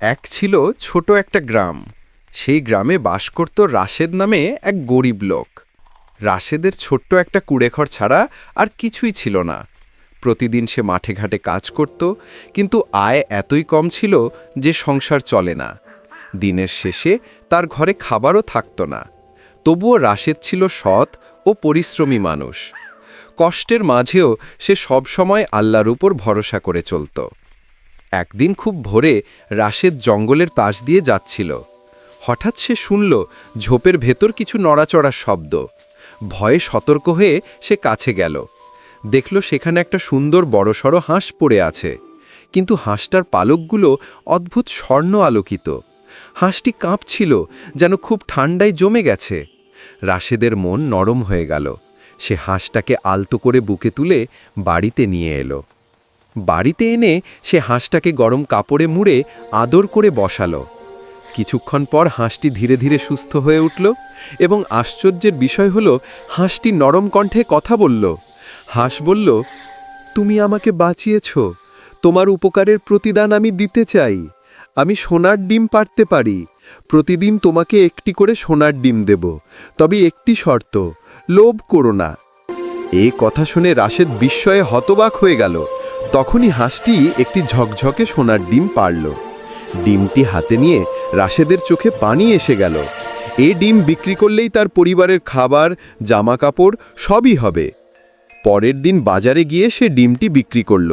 এক ছিল ছোট একটা গ্রাম। সেই গ্রামে বাস করত রাশেদ নামে এক গরিব লোক। রাশেদের ছোট্ট একটা কুড়েঘর ছাড়া আর কিছুই ছিল না। প্রতিদিন সে মাঠে ঘাটে কাজ করত, কিন্তু আয় এতই কম ছিল যে সংসার চলে না। দিনের শেষে তার ঘরে খাবারও থাকত না। তবুও রাশেদ ছিল সৎ ও পরিশ্রমী মানুষ। কষ্টের মাঝেও সে সবসময় আল্লাহর উপর ভরসা করে চলত। একদিন খুব ভোরে রাশেদ জঙ্গলের পাশ দিয়ে যাচ্ছিল। হঠাৎ সে শুনল ঝোপের ভেতর কিছু নড়াচড়ার শব্দ। ভয়ে সতর্ক হয়ে সে কাছে গেল। দেখল সেখানে একটা সুন্দর বড়সড় হাঁস পড়ে আছে। কিন্তু হাঁসটার পালকগুলো অদ্ভুত স্বর্ণ আলোকিত। হাঁসটি কাঁপছিল, যেন খুব ঠান্ডায় জমে গেছে। রাশেদের মন নরম হয়ে গেল। সে হাঁসটাকে আলতো করে বুকে তুলে বাড়িতে নিয়ে এলো। বাড়িতে এনে সে হাঁসটাকে গরম কাপড়ে মুড়ে আদর করে বসালো। কিছুক্ষণ পর হাঁসটি ধীরে ধীরে সুস্থ হয়ে উঠল এবং আশ্চর্যের বিষয় হলো, হাঁসটি নরম কণ্ঠে কথা বলল। হাঁস বলল, তুমি আমাকে বাঁচিয়েছ। তোমার উপকারের প্রতিদান আমি দিতে চাই। আমি সোনার ডিম পারতে পারি। প্রতিদিন তোমাকে একটি করে সোনার ডিম দেব। তবে একটি শর্ত, লোভ করো না এই কথা শুনে রাশেদ বিস্ময়ে হতবাক হয়ে গেল। তখনই হাঁসটি একটি ঝকঝকে সোনার ডিম পারল ডিমটি হাতে নিয়ে রাশেদের চোখে পানি এসে গেল। এ ডিম বিক্রি করলেই তার পরিবারের খাবার জামা কাপড় সবই হবে। পরের দিন বাজারে গিয়ে সে ডিমটি বিক্রি করল।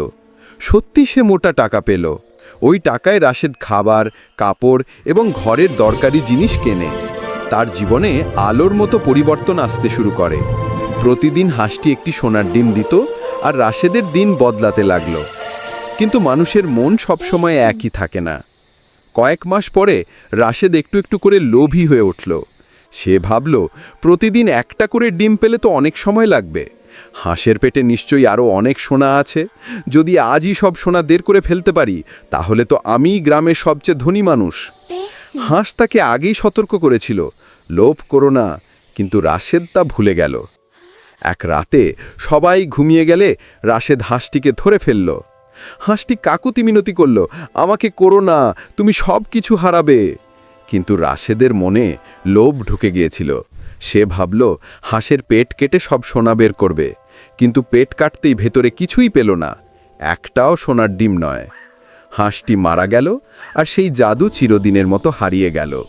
সত্যি সে মোটা টাকা পেল। ওই টাকায় রাশেদ খাবার, কাপড় এবং ঘরের দরকারি জিনিস কেনে। তার জীবনে আলোর মতো পরিবর্তন আসতে শুরু করে। প্রতিদিন হাঁসটি একটি সোনার ডিম দিত আর রাশেদের দিন বদলাতে লাগল। কিন্তু মানুষের মন সবসময় একই থাকে না। কয়েক মাস পরে রাশেদ একটু একটু করে লোভী হয়ে উঠল। সে ভাবল প্রতিদিন একটা করে ডিম পেলে তো অনেক সময় লাগবে। হাঁসের পেটে নিশ্চয়ই আরও অনেক সোনা আছে। যদি আজই সব সোনা দের করে ফেলতে পারি তাহলে তো আমিই গ্রামের সবচেয়ে ধনী মানুষ। হাঁস তাকে আগেই সতর্ক করেছিল। লোভ করো না কিন্তু রাশেদ তা ভুলে গেল। এক রাতে সবাই ঘুমিয়ে গেলে রাশেদ হাঁসটিকে ধরে ফেলল। হাঁসটি কাকুতি মিনতি করল, আমাকে করো না, তুমি সব কিছু হারাবে। কিন্তু রাশেদের মনে লোভ ঢুকে গিয়েছিল। সে ভাবল, হাঁসের পেট কেটে সব সোনা বের করবে। কিন্তু পেট কাটতেই ভেতরে কিছুই পেল না, একটাও সোনার ডিম নয়। হাঁসটি মারা গেল আর সেই জাদু চিরদিনের মতো হারিয়ে গেল।